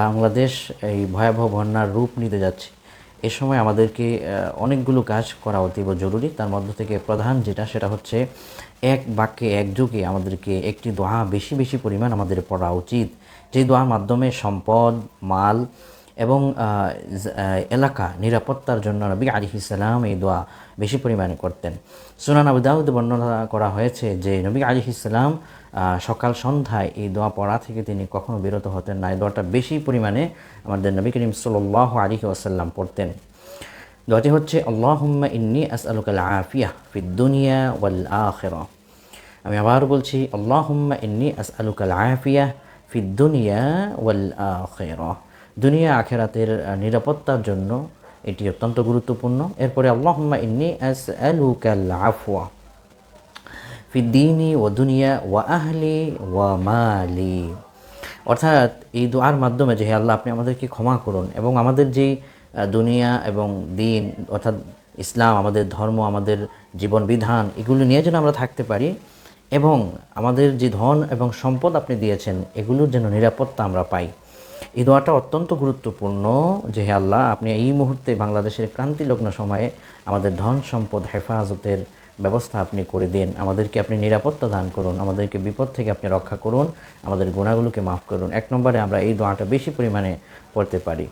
বাংলাদেশ এই ভয়াবহ বন্যার রূপ নিতে যাচ্ছে। এ সময় আমাদেরকে অনেকগুলো কাজ করা অতীব জরুরি। তার মধ্য থেকে প্রধান যেটা, সেটা হচ্ছে এক বাক্যে একযোগে আমাদেরকে একটি দোয়া বেশি বেশি পরিমাণ আমাদের পড়া উচিত। যে দোয়ার মাধ্যমে সম্পদ, মাল এবং এলাকা নিরাপত্তার জন্য নবী আলিহিসাল্লাম এই দোয়া বেশি পরিমাণে করতেন। সুনান আবু দাউদ বর্ণনা করা হয়েছে যে নবী আলিহিসাল্লাম সকাল সন্ধ্যায় এই দোয়া পড়া থেকে তিনি কখনো বিরত হতেন না। এই দোয়াটা বেশি পরিমাণে আমাদের নবী করিম সাল্লাহ আলিহি ওয়াসাল্লাম পড়তেন। দোয়াটি হচ্ছে, আল্লাহুম্মা ইন্নি আসআলুকাল আফিয়া ফিদ দুনিয়া ওয়াল আখিরা। আমি আবার বলছি, আল্লাহুম্মা ইন্নি আসআলুকাল আফিয়া ফিদ্দুনিয়া ওয়াল আখিরা। দুনিয়া আখেরাতের নিরাপত্তার জন্য এটি অত্যন্ত গুরুত্বপূর্ণ। এরপরে, আল্লাহুম্মা ইন্নি আসআলুকাল আফওয়া ফিদ্দিনী ও দুনিয়া ওয়া আহলি ওয়া মালি। অর্থাৎ, এই দোয়ার মাধ্যমে যে হে আল্লাহ, আপনি আমাদেরকে ক্ষমা করুন এবং আমাদের যেই দুনিয়া এবং দিন, অর্থাৎ ইসলাম, আমাদের ধর্ম, আমাদের জীবন বিধান, এগুলো নিয়ে যেন আমরা থাকতে পারি এবং আমাদের যে ধন এবং সম্পদ আপনি দিয়েছেন, এগুলোর যেন নিরাপত্তা আমরা পাই। এই দোয়াটা অত্যন্ত গুরুত্বপূর্ণ যে হে আল্লাহ, আপনি এই মুহূর্তে বাংলাদেশের ক্রান্তিলগ্ন সময়ে আমাদের ধন সম্পদ হেফাজতের ব্যবস্থা আপনি করে দিন। আমাদেরকে আপনি নিরাপত্তা দান করুন, আমাদেরকে বিপদ থেকে আপনি রক্ষা করুন, আমাদের গুণাগুলোকে মাফ করুন। এক নম্বরে আমরা এই দোয়াটা বেশি পরিমাণে পড়তে পারি।